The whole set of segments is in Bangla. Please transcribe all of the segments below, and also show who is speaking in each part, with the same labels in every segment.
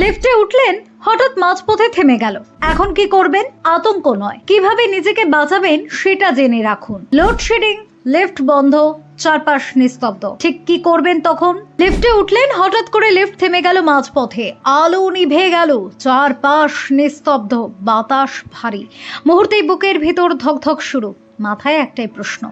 Speaker 1: লিফটে উঠলেন, হঠাৎ মাঝপথে থেমে গেল। এখন কি করবেন? আতঙ্ক নয়। কীভাবে নিজেকে বাঁচাবেন সেটা জেনে রাখুন। লোডশেডিং, লিফট বন্ধ, চারপাশ নিস্তব্ধ। ঠিক কি করবেন তখন? লিফটে উঠলেন, হঠাৎ করে লিফট থেমে গেল মাঝপথে। আলো নিভে গেল, চারপাশ নিস্তব্ধ, বাতাস ভারী। মুহূর্তেই বুকের ভিতর ধকধক শুরু। মাথায় একটাই প্রশ্ন,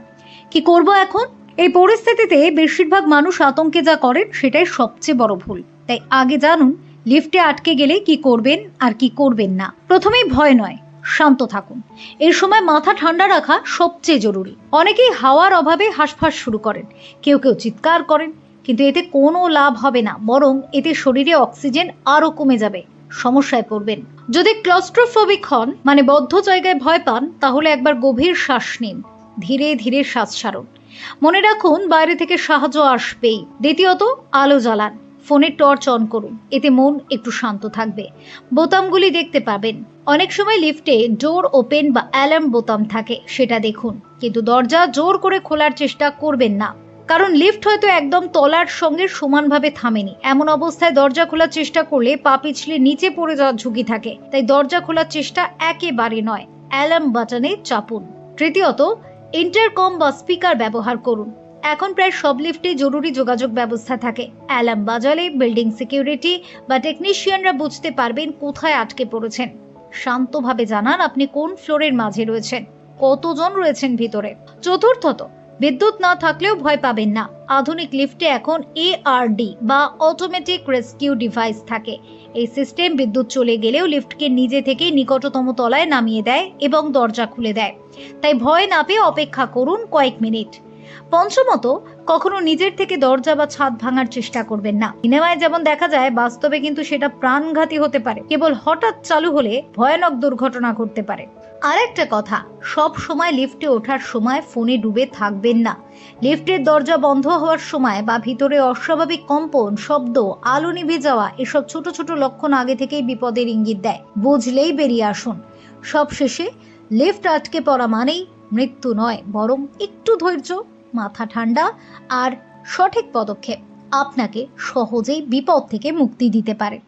Speaker 1: কি করব এখন? এই পরিস্থিতিতে বেশিরভাগ মানুষ আতঙ্কে যা করেন সেটাই সবচেয়ে বড় ভুল। তাই আগে জানুন লিফটে আটকে গেলে কি করবেন আর কি করবেন না? প্রথমেই ভয় নয়, শান্ত থাকুন। এই সময় মাথা ঠান্ডা রাখা সবচেয়ে জরুরি। অনেকেই হাওয়ার অভাবে হাঁসফাঁস শুরু করেন। কেউ কেউ চিৎকার করেন, কিন্তু এতে কোনো লাভ হবে না, বরং এতে শরীরে অক্সিজেন আরও কমে যাবে, সমস্যায় পড়বেন। যদি ক্লস্ট্রোফোবিক হন মানে বদ্ধ জায়গায় ভয় পান, তাহলে একবার গভীর শ্বাস নিন। ধীরে ধীরে শ্বাস ছাড়ুন। মনে রাখুন, বাইরে থেকে সাহায্য আসবেই। দ্বিতীয়ত, আলো জ্বালান। ফোনের টর্চ অন করুন, এতে মন একটু শান্ত থাকবে। বোতামগুলি দেখতে পাবেন। অনেক সময় লিফটে ডোর ওপেন বা অ্যালার্ম বোতাম থাকে, সেটা দেখুন। কিন্তু দরজা জোর করে খোলার চেষ্টা করবেন না। কারণ লিফট হয়তো একদম তলার সঙ্গে সমানভাবে থামেনি। এমন অবস্থায় দরজা খোলার চেষ্টা করলে পা পিছলে নিচে পড়ে যাওয়ার ঝুঁকি থাকে। তাই দরজা খোলার চেষ্টা একেবারে নয়, অ্যালার্ম বাটনে চাপুন। তৃতীয়ত, ইন্টারকম বা স্পিকার ব্যবহার করুন। এখন প্রায় সব লিফটে জরুরি যোগাযোগ ব্যবস্থা থাকে। অ্যালার্ম বাজালে বিল্ডিং সিকিউরিটি বা টেকনিশিয়ানরা বুঝতে পারবেন কোথায় আটকে পড়েছেন। শান্তভাবে জানান আপনি কোন ফ্লোরের মাঝে রয়েছেন, কতজন রয়েছেন ভিতরে। চতুর্থত, বিদ্যুৎ না থাকলেও ভয় পাবেন না। আধুনিক লিফটে এখন এআরডি বা অটোমেটিক রেস্কিউ ডিভাইস থাকে। এই সিস্টেম বিদ্যুৎ চলে গেলেও লিফটকে নিজে থেকেই নিকটতম তলায় নামিয়ে দেয় এবং দরজা খুলে দেয়। তাই ভয় না পেয়ে অপেক্ষা করুন কয়েক মিনিট। পঞ্চমত, কখনো নিজের থেকে দরজা বা ছাদ ভাঙার চেষ্টা করবেন না। সিনেমায় যেমন দেখা যায়, বাস্তবে কিন্তু সেটা প্রাণঘাতী হতে পারে। কেবল হঠাৎ চালু হলে ভয়ানক দুর্ঘটনা ঘটতে পারে। আরেকটা কথা, সব সময় লিফটে ওঠার সময় ফোনে ডুবে থাকবেন না। লিফটের দরজা বন্ধ হওয়ার সময় বা ভিতরে অস্বাভাবিক কম্পন, শব্দ, আলো নিভে যাওয়া, এসব ছোট ছোট লক্ষণ আগে থেকেই বিপদের ইঙ্গিত দেয়। বুঝলেই বেরিয়ে আসুন। সবশেষে, লিফট আটকে পড়া মানেই মৃত্যু নয়, বরং একটু ধৈর্য মাথা ঠান্ডা আর সঠিক পদক্ষেপ আপনাকে সহজেই বিপদ থেকে মুক্তি দিতে পারে।